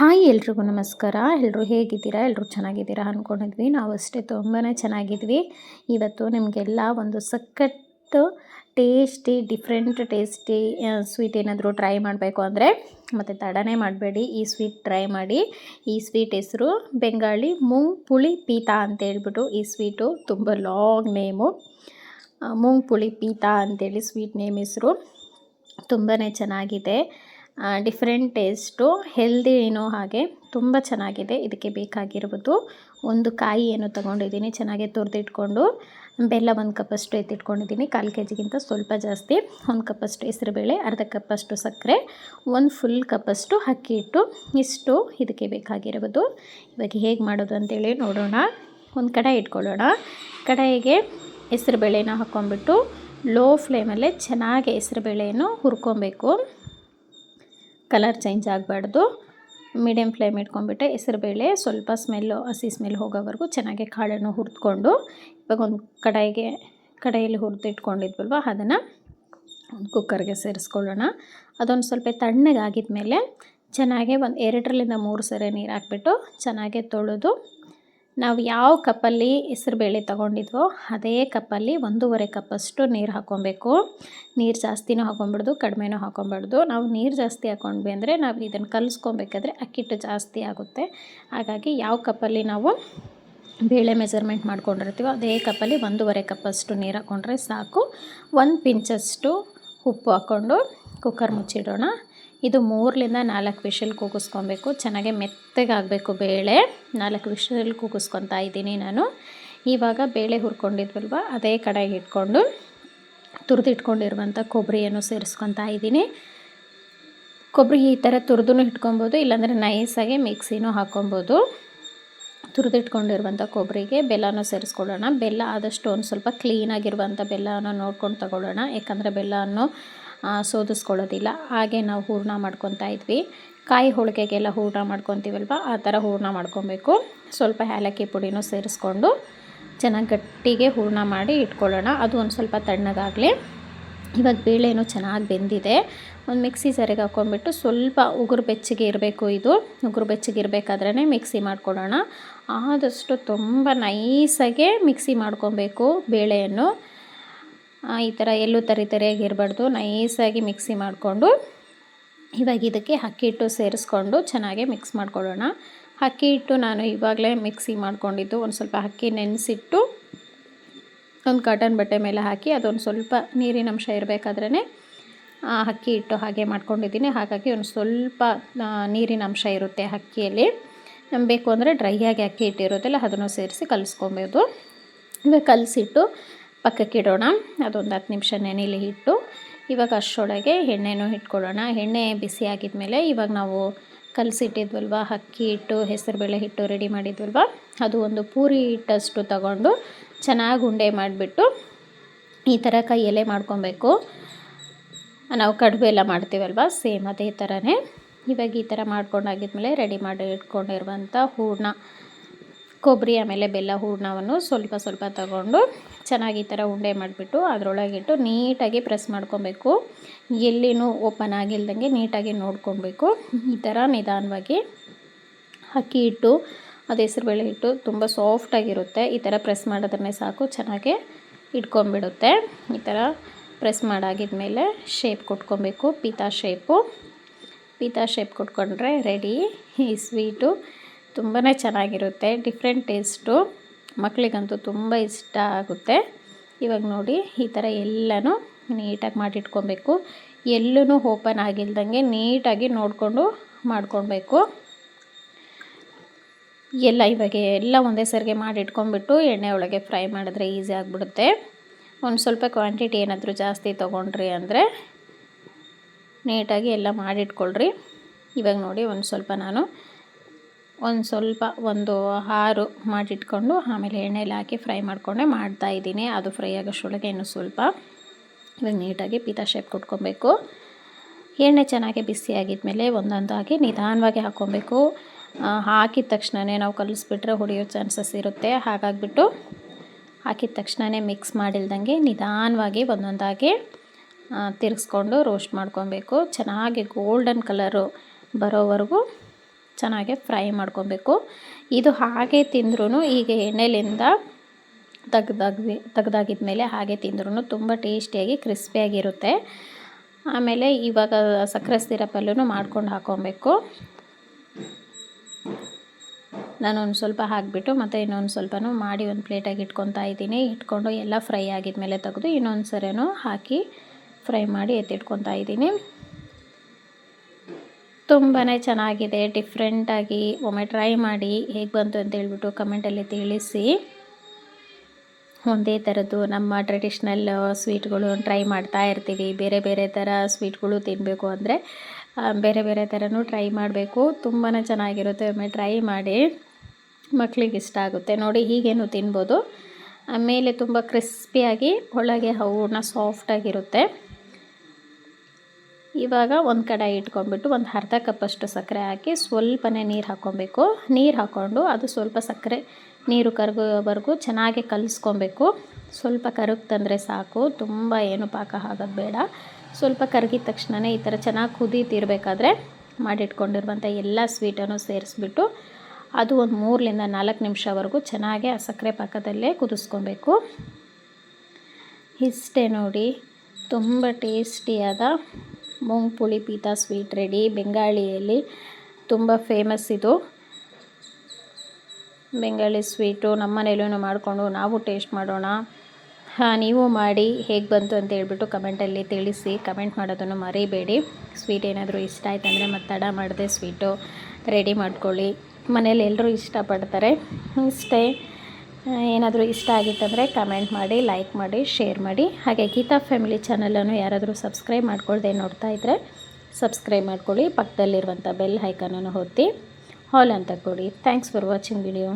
Hi ಎಲ್ರಿಗೂ ನಮಸ್ಕಾರ. ಎಲ್ಲರೂ ಹೇಗಿದ್ದೀರಾ? ಎಲ್ಲರೂ ಚೆನ್ನಾಗಿದ್ದೀರಾ ಅಂದ್ಕೊಂಡಿದ್ವಿ ನಾವು ಅಷ್ಟೇ ತುಂಬಾ ಚೆನ್ನಾಗಿದ್ವಿ. ಇವತ್ತು ನಿಮಗೆಲ್ಲ ಒಂದು ಸಖತ್ತು ಟೇಸ್ಟಿ, ಡಿಫ್ರೆಂಟ್ ಟೇಸ್ಟಿ ಸ್ವೀಟ್ ಏನಾದರೂ ಟ್ರೈ ಮಾಡಬೇಕು ಅಂದರೆ ಮತ್ತು ತಡನೇ ಮಾಡಬೇಡಿ. ಈ ಸ್ವೀಟ್ ಟ್ರೈ ಮಾಡಿ. ಈ ಸ್ವೀಟ್ ಹೆಸರು ಬೆಂಗಾಳಿ ಮೂಂಗ್ ಪುಳಿ ಪೀತಾ ಅಂತ ಹೇಳ್ಬಿಟ್ಟು ಈ ಸ್ವೀಟು ತುಂಬ ಲಾಂಗ್ ನೇಮು. ಮೂಂಗ್ ಪುಳಿ ಪೀತಾ ಅಂತೇಳಿ ಸ್ವೀಟ್ ನೇಮ್ ಹೆಸರು. ತುಂಬಾ ಚೆನ್ನಾಗಿದೆ. ಡಿಫ್ರೆಂಟ್ ಟೇಸ್ಟು ಹೆಲ್ದಿ ಏನೋ ಹಾಗೆ ತುಂಬ ಚೆನ್ನಾಗಿದೆ. ಇದಕ್ಕೆ ಬೇಕಾಗಿರುವುದು ಒಂದು ಕಾಯಿ ಏನು ತೊಗೊಂಡಿದ್ದೀನಿ, ಚೆನ್ನಾಗಿ ತುರಿದಿಟ್ಕೊಂಡು. ಬೆಲ್ಲ ಒಂದು ಕಪ್ಪಷ್ಟು ಎತ್ತಿಟ್ಕೊಂಡಿದ್ದೀನಿ, ಕಾಲು ಕೆ ಜಿಗಿಂತ ಸ್ವಲ್ಪ ಜಾಸ್ತಿ. ಒಂದು ಕಪ್ಪಷ್ಟು ಹೆಸರುಬೇಳೆ, ಅರ್ಧ ಕಪ್ಪಷ್ಟು ಸಕ್ಕರೆ, ಒಂದು ಫುಲ್ ಕಪ್ಪಷ್ಟು ಅಕ್ಕಿ ಇಟ್ಟು ಇಷ್ಟು ಇದಕ್ಕೆ ಬೇಕಾಗಿರುವುದು. ಇವಾಗ ಹೇಗೆ ಮಾಡೋದು ಅಂತೇಳಿ ನೋಡೋಣ. ಒಂದು ಕಡಾಯಿ ಇಟ್ಕೊಳ್ಳೋಣ. ಕಡಾಯಿಗೆ ಹೆಸರುಬೇಳೆನ ಹಾಕ್ಕೊಂಬಿಟ್ಟು ಲೋ ಫ್ಲೇಮಲ್ಲೇ ಚೆನ್ನಾಗಿ ಹೆಸರುಬೇಳೆಯನ್ನು ಹುರ್ಕೊಬೇಕು. ಕಲರ್ ಚೇಂಜ್ ಆಗಬಾರ್ದು. ಮೀಡಿಯಮ್ ಫ್ಲೇಮ್ ಇಟ್ಕೊಂಡ್ಬಿಟ್ಟೆ ಹೆಸರುಬೇಳೆ ಸ್ವಲ್ಪ ಸ್ಮೆಲ್ಲು ಹಸಿ ಸ್ಮೆಲ್ ಹೋಗೋವರೆಗೂ ಚೆನ್ನಾಗಿ ಕಾಳನ್ನು ಹುರಿದ್ಕೊಂಡು, ಇವಾಗ ಒಂದು ಕಡಾಯಿಗೆ, ಕಡಾಯಲ್ಲಿ ಹುರಿದು ಇಟ್ಕೊಂಡಿದ್ವಲ್ವ, ಅದನ್ನು ಒಂದು ಕುಕ್ಕರ್ಗೆ ಸೇರಿಸ್ಕೊಳ್ಳೋಣ. ಅದೊಂದು ಸ್ವಲ್ಪ ತಣ್ಣಗಾಗಿದ್ಮೇಲೆ ಮೇಲೆ ಚೆನ್ನಾಗಿ ಒಂದು ಎರಡರಿಂದ ಮೂರು ಸರಿ ನೀರು ಹಾಕ್ಬಿಟ್ಟು ಚೆನ್ನಾಗೆ ತೊಳೆದು ನಾವು ಯಾವ ಕಪ್ಪಲ್ಲಿ ಹೆಸ್ರುಬೇಳೆ ತೊಗೊಂಡಿದ್ವೋ ಅದೇ ಕಪ್ಪಲ್ಲಿ ಒಂದೂವರೆ ಕಪ್ಪಷ್ಟು ನೀರು ಹಾಕ್ಕೊಬೇಕು. ನೀರು ಜಾಸ್ತಿನೂ ಹಾಕ್ಕೊಂಬಿಡ್ದು, ಕಡಿಮೆನೂ ಹಾಕೊಬಾರ್ದು ನಾವು ನೀರು ಜಾಸ್ತಿ ಹಾಕ್ಕೊಂಡ್ವಿ ಅಂದರೆ ನಾವು ಇದನ್ನು ಕಲಿಸ್ಕೊಬೇಕಾದ್ರೆ ಅಕ್ಕಿಟ್ಟು ಜಾಸ್ತಿ ಆಗುತ್ತೆ. ಹಾಗಾಗಿ ಯಾವ ಕಪ್ಪಲ್ಲಿ ನಾವು ಬೇಳೆ ಮೆಜರ್ಮೆಂಟ್ ಮಾಡ್ಕೊಂಡಿರ್ತೀವೋ ಅದೇ ಕಪ್ಪಲ್ಲಿ ಒಂದೂವರೆ ಕಪ್ಪಷ್ಟು ನೀರು ಹಾಕ್ಕೊಂಡ್ರೆ ಸಾಕು. ಒಂದು ಪಿಂಚಷ್ಟು ಉಪ್ಪು ಹಾಕ್ಕೊಂಡು ಕುಕ್ಕರ್ ಮುಚ್ಚಿಡೋಣ. ಇದು ಮೂರರಿಂದ ನಾಲ್ಕು ವಿಷಲ್ ಕೂಗಿಸ್ಕೊಬೇಕು. ಚೆನ್ನಾಗಿ ಮೆತ್ತಗಾಗಬೇಕು ಬೇಳೆ. ನಾಲ್ಕು ವಿಷಲ್ ಕೂಗಿಸ್ಕೊತಾ ಇದ್ದೀನಿ ನಾನು. ಇವಾಗ ಬೇಳೆ ಹುರ್ಕೊಂಡಿದ್ವಲ್ವ, ಅದೇ ಕಡೆ ಇಟ್ಕೊಂಡು ತುರಿದಿಟ್ಕೊಂಡಿರುವಂಥ ಕೊಬ್ಬರಿಯನ್ನು ಸೇರಿಸ್ಕೊತಾ ಇದ್ದೀನಿ. ಕೊಬ್ಬರಿ ಈ ಥರ ತುರಿದು ಇಟ್ಕೊಬೋದು, ಇಲ್ಲಾಂದರೆ ನೈಸಾಗಿ ಮಿಕ್ಸಿನೂ ಹಾಕ್ಕೊಬೋದು ತುರಿದಿಟ್ಕೊಂಡಿರುವಂಥ ಕೊಬ್ಬರಿಗೆ ಬೆಲ್ಲನೂ ಸೇರಿಸ್ಕೊಳ್ಳೋಣ. ಬೆಲ್ಲ ಆದಷ್ಟು ಒಂದು ಸ್ವಲ್ಪ ಕ್ಲೀನಾಗಿರುವಂಥ ಬೆಲ್ಲನ ನೋಡ್ಕೊಂಡು ತಗೊಳ್ಳೋಣ. ಯಾಕಂದರೆ ಬೆಲ್ಲವನ್ನು ಸೋದಿಸ್ಕೊಳ್ಳೋದಿಲ್ಲ. ಹಾಗೆ ನಾವು ಹೂರ್ಣ ಮಾಡ್ಕೊತಾ ಇದ್ವಿ. ಕಾಯಿ ಹೋಳಿಗೆಗೆಲ್ಲ ಹೂರಣ ಮಾಡ್ಕೊತೀವಲ್ವ? ಆ ಥರ ಹೂರ್ಣ ಮಾಡ್ಕೊಬೇಕು. ಸ್ವಲ್ಪ ಏಲಕ್ಕಿ ಪುಡಿನೂ ಸೇರಿಸ್ಕೊಂಡು ಚೆನ್ನಾಗಿ ಗಟ್ಟಿಗೆ ಹೂರ್ಣ ಮಾಡಿ ಇಟ್ಕೊಳ್ಳೋಣ. ಅದು ಒಂದು ಸ್ವಲ್ಪ ತಣ್ಣಗಾಗಲಿ. ಇವಾಗ ಬೇಳೆನೂ ಚೆನ್ನಾಗಿ ಬೆಂದಿದೆ. ಒಂದು ಮಿಕ್ಸಿ ಸರಿಗೆ ಹಾಕ್ಕೊಂಡ್ಬಿಟ್ಟು ಸ್ವಲ್ಪ ಉಗುರು ಬೆಚ್ಚಗೆ ಇರಬೇಕು ಇದು. ಉಗುರು ಬೆಚ್ಚಗೆ ಇರಬೇಕಾದ್ರೇ ಮಿಕ್ಸಿ ಮಾಡ್ಕೊಳ್ಳೋಣ. ಆದಷ್ಟು ತುಂಬ ನೈಸಾಗೆ ಮಿಕ್ಸಿ ಮಾಡ್ಕೊಬೇಕು ಬೇಳೆಯನ್ನು. ಈ ಥರ ಎಲ್ಲೂ ತರಿ ತರಿಯಾಗಿ ಇರಬಾರ್ದು. ನೈಸಾಗಿ ಮಿಕ್ಸಿ ಮಾಡಿಕೊಂಡು ಇವಾಗ ಇದಕ್ಕೆ ಅಕ್ಕಿ ಹಿಟ್ಟು ಸೇರಿಸ್ಕೊಂಡು ಚೆನ್ನಾಗಿ ಮಿಕ್ಸ್ ಮಾಡ್ಕೊಳ್ಳೋಣ. ಅಕ್ಕಿ ಹಿಟ್ಟು ನಾನು ಇವಾಗಲೇ ಮಿಕ್ಸಿ ಮಾಡ್ಕೊಂಡಿದ್ದು. ಒಂದು ಸ್ವಲ್ಪ ಅಕ್ಕಿ ನೆನೆಸಿಟ್ಟು ಒಂದು ಕಾಟನ್ ಬಟ್ಟೆ ಮೇಲೆ ಹಾಕಿ ಅದೊಂದು ಸ್ವಲ್ಪ ನೀರಿನ ಅಂಶ ಇರಬೇಕಾದ್ರೇ ಅಕ್ಕಿ ಹಿಟ್ಟು ಹಾಗೆ ಮಾಡ್ಕೊಂಡಿದ್ದೀನಿ. ಹಾಗಾಗಿ ಒಂದು ಸ್ವಲ್ಪ ನೀರಿನ ಅಂಶ ಇರುತ್ತೆ ಅಕ್ಕಿಯಲ್ಲಿ. ಬೇಕು ಅಂದರೆ ಡ್ರೈ ಆಗಿ ಅಕ್ಕಿ ಹಿಟ್ಟು ಇರುತ್ತಲ್ಲ, ಅದನ್ನು ಸೇರಿಸಿ ಕಲಿಸ್ಕೊಬೋದು. ಇವಾಗ ಕಲಸಿಟ್ಟು ಪಕ್ಕಕ್ಕೆ ಇಡೋಣ. ಅದೊಂದು ಹತ್ತು ನಿಮಿಷ ನೆನೆಲಿ ಇಟ್ಟು ಇವಾಗ ಅಷ್ಟರೊಳಗೆ ಎಣ್ಣೆನೂ ಇಟ್ಕೊಳ್ಳೋಣ. ಎಣ್ಣೆ ಬಿಸಿ ಆಗಿದ್ಮೇಲೆ ಇವಾಗ ನಾವು ಕಲಸಿಟ್ಟಿದ್ವಲ್ವ, ಅಕ್ಕಿ ಹಿಟ್ಟು, ಹೆಸರುಬೇಳೆ ಹಿಟ್ಟು ರೆಡಿ ಮಾಡಿದ್ವಲ್ವ, ಅದು ಒಂದು ಪೂರಿ ಹಿಟ್ಟಷ್ಟು ತಗೊಂಡು ಚೆನ್ನಾಗಿ ಉಂಡೆ ಮಾಡಿಬಿಟ್ಟು ಈ ಥರ ಕೈಯಲ್ಲೇ ಮಾಡ್ಕೊಬೇಕು. ನಾವು ಕಡುಬು ಎಲ್ಲ ಮಾಡ್ತೀವಲ್ವ, ಸೇಮ್ ಅದೇ ಥರನೇ. ಇವಾಗ ಈ ಥರ ಮಾಡ್ಕೊಂಡಾಗಿದ್ಮೇಲೆ ರೆಡಿ ಮಾಡಿ ಇಟ್ಕೊಂಡಿರುವಂಥ ಹೂರಣ. ಕೊಬ್ಬರಿ ಆಮೇಲೆ ಬೆಲ್ಲ, ಹೂರಣವನ್ನು ಸ್ವಲ್ಪ ಸ್ವಲ್ಪ ತಗೊಂಡು ಚೆನ್ನಾಗಿ ಈ ಥರ ಉಂಡೆ ಮಾಡಿಬಿಟ್ಟು ಅದರೊಳಗಿಟ್ಟು ನೀಟಾಗಿ ಪ್ರೆಸ್ ಮಾಡ್ಕೊಬೇಕು. ಎಲ್ಲಿನೂ ಓಪನ್ ಆಗಿಲ್ದಂಗೆ ನೀಟಾಗಿ ನೋಡ್ಕೊಬೇಕು. ಈ ಥರ ನಿಧಾನವಾಗಿ ಅಕ್ಕಿ ಹಿಟ್ಟು, ಅದು ಹೆಸರುಬೇಳೆ ಹಿಟ್ಟು ತುಂಬ ಸಾಫ್ಟಾಗಿರುತ್ತೆ ಈ ಥರ ಪ್ರೆಸ್ ಮಾಡೋದನ್ನೇ ಸಾಕು, ಚೆನ್ನಾಗಿ ಇಟ್ಕೊಂಬಿಡುತ್ತೆ ಈ ಥರ ಪ್ರೆಸ್ ಮಾಡಾಗಿದ್ಮೇಲೆ ಶೇಪ್ ಕೊಟ್ಕೊಬೇಕು ಪೀತಾ ಶೇಪು ಪೀತಾ ಶೇಪ್ ಕೊಟ್ಕೊಂಡ್ರೆ ರೆಡಿ ಈ ಸ್ವೀಟು ತುಂಬಾ ಚೆನ್ನಾಗಿರುತ್ತೆ ಡಿಫ್ರೆಂಟ್ ಟೇಸ್ಟು ಮಕ್ಕಳಿಗಂತೂ ತುಂಬ ಇಷ್ಟ ಆಗುತ್ತೆ. ಇವಾಗ ನೋಡಿ, ಈ ಥರ ಎಲ್ಲನೂ ನೀಟಾಗಿ ಮಾಡಿಟ್ಕೊಬೇಕು. ಎಲ್ಲೂ ಓಪನ್ ಆಗಿಲ್ದಂಗೆ ನೀಟಾಗಿ ನೋಡಿಕೊಂಡು ಮಾಡ್ಕೊಳ್ಬೇಕು. ಎಲ್ಲ ಇವಾಗ ಎಲ್ಲ ಒಂದೇ ಸರಿಗೆ ಮಾಡಿಟ್ಕೊಂಡ್ಬಿಟ್ಟು ಎಣ್ಣೆ ಒಳಗೆ ಫ್ರೈ ಮಾಡಿದ್ರೆ ಈಸಿ ಆಗಿಬಿಡುತ್ತೆ. ಒಂದು ಸ್ವಲ್ಪ ಕ್ವಾಂಟಿಟಿ ಏನಾದರೂ ಜಾಸ್ತಿ ತೊಗೊಂಡ್ರಿ ಅಂದರೆ ನೀಟಾಗಿ ಎಲ್ಲ ಮಾಡಿಟ್ಕೊಳ್ರಿ. ಇವಾಗ ನೋಡಿ, ಒಂದು ಸ್ವಲ್ಪ ನಾನು ಒಂದು ಸ್ವಲ್ಪ ಒಂದು ಆರು ಮಾಡಿಟ್ಕೊಂಡು ಆಮೇಲೆ ಎಣ್ಣೆಲಿ ಹಾಕಿ ಫ್ರೈ ಮಾಡಿಕೊಂಡೆ ಮಾಡ್ತಾಯಿದ್ದೀನಿ ಅದು ಫ್ರೈ ಆಗೋಷ್ಟೊಳಗೆ ಇನ್ನೂ ಸ್ವಲ್ಪ. ಇವಾಗ ನೀಟಾಗಿ ಪೀತಾ ಶೇಪ್ ಕೊಟ್ಕೊಬೇಕು. ಎಣ್ಣೆ ಚೆನ್ನಾಗಿ ಬಿಸಿ ಆಗಿದ್ಮೇಲೆ ಒಂದೊಂದಾಗಿ ನಿಧಾನವಾಗಿ ಹಾಕ್ಕೊಬೇಕು. ಹಾಕಿದ ತಕ್ಷಣವೇ ನಾವು ಕಲಿಸ್ಬಿಟ್ರೆ ಹೊಡೆಯೋ ಚಾನ್ಸಸ್ ಇರುತ್ತೆ. ಹಾಗಾಗಿಬಿಟ್ಟು ಹಾಕಿದ ತಕ್ಷಣವೇ ಮಿಕ್ಸ್ ಮಾಡಿಲ್ದಂಗೆ ನಿಧಾನವಾಗಿ ಒಂದೊಂದಾಗಿ ತಿರುಗಿಸ್ಕೊಂಡು ರೋಸ್ಟ್ ಮಾಡ್ಕೊಬೇಕು. ಚೆನ್ನಾಗಿ ಗೋಲ್ಡನ್ ಕಲರು ಬರೋವರೆಗೂ ಚೆನ್ನಾಗಿ ಫ್ರೈ ಮಾಡ್ಕೊಬೇಕು. ಇದು ಹಾಗೆ ತಿಂದ್ರೂ ಈಗ ಎಣ್ಣೆಲಿಂದ ತೆಗ್ದಾಗಿ ತೆಗ್ದಾಗಿದ ಮೇಲೆ ಹಾಗೆ ತಿಂದ್ರೂ ತುಂಬ ಟೇಸ್ಟಿಯಾಗಿ ಕ್ರಿಸ್ಪಿಯಾಗಿರುತ್ತೆ. ಆಮೇಲೆ ಇವಾಗ ಸಕ್ಕರೆ ಸಿರಪಲ್ಲೂ ಮಾಡ್ಕೊಂಡು ಹಾಕ್ಕೊಬೇಕು ನಾನು ಒಂದು ಸ್ವಲ್ಪ ಹಾಕಿಬಿಟ್ಟು ಮತ್ತು ಇನ್ನೊಂದು ಸ್ವಲ್ಪನೂ ಮಾಡಿ ಒಂದು ಪ್ಲೇಟಾಗಿ ಇಟ್ಕೊತಾ ಇದ್ದೀನಿ. ಇಟ್ಕೊಂಡು ಎಲ್ಲ ಫ್ರೈ ಆಗಿದ್ಮೇಲೆ ತೆಗೆದು ಇನ್ನೊಂದು ಸರಿನೂ ಹಾಕಿ ಫ್ರೈ ಮಾಡಿ ಎತ್ತಿಟ್ಕೊತಾ ಇದ್ದೀನಿ. ತುಂಬಾ ಚೆನ್ನಾಗಿದೆ. ಡಿಫ್ರೆಂಟಾಗಿ ಒಮ್ಮೆ ಟ್ರೈ ಮಾಡಿ ಹೇಗೆ ಬಂತು ಅಂತ ಹೇಳ್ಬಿಟ್ಟು ಕಮೆಂಟಲ್ಲಿ ತಿಳಿಸಿ. ಒಂದೇ ಥರದ್ದು ನಮ್ಮ ಟ್ರೆಡಿಷ್ನಲ್ ಸ್ವೀಟ್ಗಳು ಟ್ರೈ ಮಾಡ್ತಾ ಇರ್ತೀವಿ. ಬೇರೆ ಬೇರೆ ಥರ ಸ್ವೀಟ್ಗಳು ತಿನ್ನಬೇಕು ಅಂದರೆ ಬೇರೆ ಬೇರೆ ಥರನೂ ಟ್ರೈ ಮಾಡಬೇಕು. ತುಂಬಾ ಚೆನ್ನಾಗಿರುತ್ತೆ ಒಮ್ಮೆ ಟ್ರೈ ಮಾಡಿ. ಮಕ್ಕಳಿಗೆ ಇಷ್ಟ ಆಗುತ್ತೆ. ನೋಡಿ ಹೀಗೇನು ತಿನ್ಬೋದು. ಆಮೇಲೆ ತುಂಬ ಕ್ರಿಸ್ಪಿಯಾಗಿ ಒಳಗೆ ಹೂರ್ಣ ಸಾಫ್ಟಾಗಿರುತ್ತೆ ಇವಾಗ ಒಂದು ಕಡಾಯಿ ಇಟ್ಕೊಂಡ್ಬಿಟ್ಟು ಒಂದು ಅರ್ಧ ಕಪ್ಪಷ್ಟು ಸಕ್ಕರೆ ಹಾಕಿ ಸ್ವಲ್ಪನೇ ನೀರು ಹಾಕ್ಕೊಬೇಕು. ನೀರು ಹಾಕ್ಕೊಂಡು ಅದು ಸ್ವಲ್ಪ ಸಕ್ಕರೆ ನೀರು ಕರಗೋವರೆಗೂ ಚೆನ್ನಾಗಿ ಕಲಿಸ್ಕೊಬೇಕು. ಸ್ವಲ್ಪ ಕರಗ್ತಂದರೆ ಸಾಕು. ತುಂಬ ಏನು ಪಾಕ ಆಗೋದು ಬೇಡ. ಸ್ವಲ್ಪ ಕರಗಿದ ತಕ್ಷಣವೇ ಈ ಥರ ಚೆನ್ನಾಗಿ ಕುದೀತಿರ್ಬೇಕಾದ್ರೆ ಮಾಡಿಟ್ಕೊಂಡಿರುವಂಥ ಎಲ್ಲ ಸ್ವೀಟನ್ನು ಸೇರಿಸ್ಬಿಟ್ಟು ಅದು ಒಂದು ಮೂರರಿಂದ ನಾಲ್ಕು ನಿಮಿಷವರೆಗೂ ಚೆನ್ನಾಗಿ ಆ ಸಕ್ಕರೆ ಪಾಕದಲ್ಲೇ ಕುದಿಸ್ಕೊಬೇಕು. ಇಷ್ಟೇ ನೋಡಿ. ತುಂಬ ಟೇಸ್ಟಿಯಾದ ಮೂಂಗ್ ಪುಳಿ ಪೀತಾ ಸ್ವೀಟ್ ರೆಡಿ. ಬೆಂಗಾಳಿಯಲ್ಲಿ ತುಂಬ ಫೇಮಸ್ ಇದು. ಬೆಂಗಾಳಿ ಸ್ವೀಟು ನಮ್ಮ ಮನೇಲೂ ಮಾಡಿಕೊಂಡು ನಾವು ಟೇಸ್ಟ್ ಮಾಡೋಣ. ಹಾಂ, ನೀವು ಮಾಡಿ ಹೇಗೆ ಬಂತು ಅಂತ ಹೇಳ್ಬಿಟ್ಟು ಕಮೆಂಟಲ್ಲಿ ತಿಳಿಸಿ. ಕಮೆಂಟ್ ಮಾಡೋದನ್ನು ಮರೀಬೇಡಿ. ಸ್ವೀಟ್ ಏನಾದರೂ ಇಷ್ಟ ಆಯ್ತು ಅಂದರೆ ಮತ್ತೆ ತಡ ಮಾಡಿದೆ ಸ್ವೀಟು ರೆಡಿ ಮಾಡ್ಕೊಳ್ಳಿ. ಮನೇಲಿ ಎಲ್ಲರೂ ಇಷ್ಟಪಡ್ತಾರೆ. ಇಷ್ಟೇ. ಏನಾದರೂ ಇಷ್ಟ ಆಗಿತ್ತಂದರೆ ಕಮೆಂಟ್ ಮಾಡಿ ಲೈಕ್ ಮಾಡಿ ಶೇರ್ ಮಾಡಿ. ಹಾಗೆ ಗೀತಾ ಫ್ಯಾಮಿಲಿ ಚಾನಲನ್ನು ಯಾರಾದರೂ ಸಬ್ಸ್ಕ್ರೈಬ್ ಮಾಡ್ಕೊಳ್ದೆ ನೋಡ್ತಾ ಇದ್ದರೆ ಸಬ್ಸ್ಕ್ರೈಬ್ ಮಾಡ್ಕೊಳ್ಳಿ. ಪಕ್ಕದಲ್ಲಿರುವಂಥ ಬೆಲ್ ಹೈಕನನ್ನು ಒತ್ತಿ. ಹಾಲ್ ಅಂತ ಕೊಡಿ. Thanks for watching video